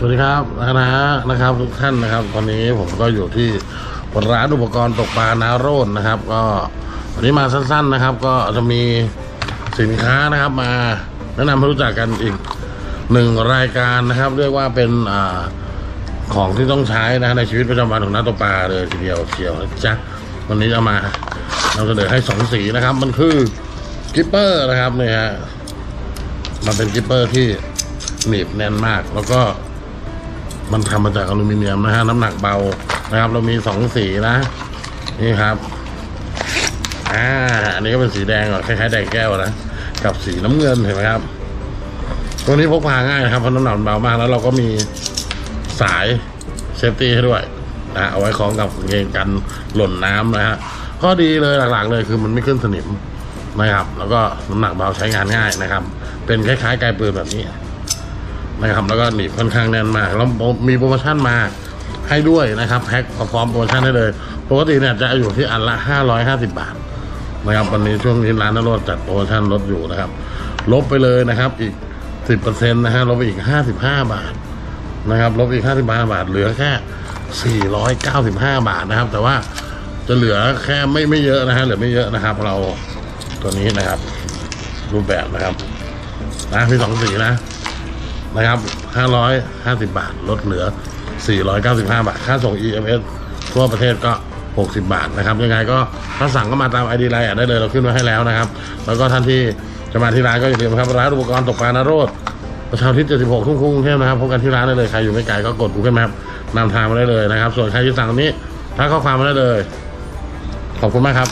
สวัสดีครับนะนะนะครับทุกท่านนะครับ ตอนนี้ผมก็อยู่ที่ร้านอุปกรณ์ตกปลานาโรดนะครับ ก็วันนี้มาสั้น ๆนะครับ ก็จะมีสินค้านะครับ มาแนะนำให้รู้จักกันอีกหนึ่งรายการนะครับ เรียกว่าเป็นอ่าของที่ต้องใช้นะในชีวิตประจำวันของนักตกปลาเลยทีเดียวเชียวนะจ๊ะวันนี้จะมาเราจะเสนอให้สองสีนะครับ มันคือกิปเปอร์นะครับเนี่ยฮะมันเป็นกิปเปอร์ที่หนีบแน่นมากแล้วก็ มันทำมาจากอลูมิเนียมนะฮะน้ำหนักเบานะครับ เรามีสองสีนะ นี่ครับอ่าอันนี้ก็เป็นสีแดงก่อนคล้ายๆแดงแก้วนะกับสีน้ำเงินเห็นไหมครับ ตัวนี้พกพาง่ายนะครับเพราะน้ำหนักเบามากแล้วเราก็มีสายเซฟตี้ให้ด้วยนะเอาไว้คล้องกับเกงกันหล่นน้ำนะฮะข้อดีเลยหลักๆเลยคือมันไม่ขึ้นสนิมนะครับ แล้วก็น้ำหนักเบาใช้งานง่ายนะครับ เป็นคล้ายๆไกลปืนแบบนี้ นะครับ แล้วก็หนีบค่อนข้างแน่นมาก แล้วมีโปรโมชั่นมาให้ด้วยนะครับแพ็คพร้อมโปรโมชั่นให้เลย ปกติเนี่ยจะอยู่ที่อันละ 550 บาทนะครับวันนี้ช่วงนี้ร้านนรดจัดโปรโมชั่นลดอยู่นะครับ ลบไปเลยนะครับอีก 10%นะฮะลบไปอีก 55 บาทนะครับลบอีก 55 บาท เหลือแค่ 495 บาทนะครับ แต่ว่าจะเหลือแค่ไม่ไม่เยอะนะฮะเหลือไม่เยอะนะครับ เราตัวนี้นะครับ รูปแบบนะครับนะมีสองสีนะ นะครับ 550 บาท ลดเหลือ 495 บาท ค่าส่ง EMS ทั่วประเทศก็ 60 บาทนะครับ ยังไงก็ถ้าสั่งก็มาตาม ID ไลน์ได้เลยเราขึ้นไว้ให้แล้วนะครับ แล้วก็ท่านที่จะมาที่ร้านก็อย่าลืมครับร้านอุปกรณ์ตกปลานโรดประชาธิปไตย76 ทุ่งกรุงเทพนะครับพบกันที่ร้านได้เลยใครอยู่ไม่ไกลก็กด Google Map นำทางมาได้เลยนะครับ ส่วนใครที่สั่งตรงนี้ทักข้อความมาได้เลย ขอบคุณมากครับ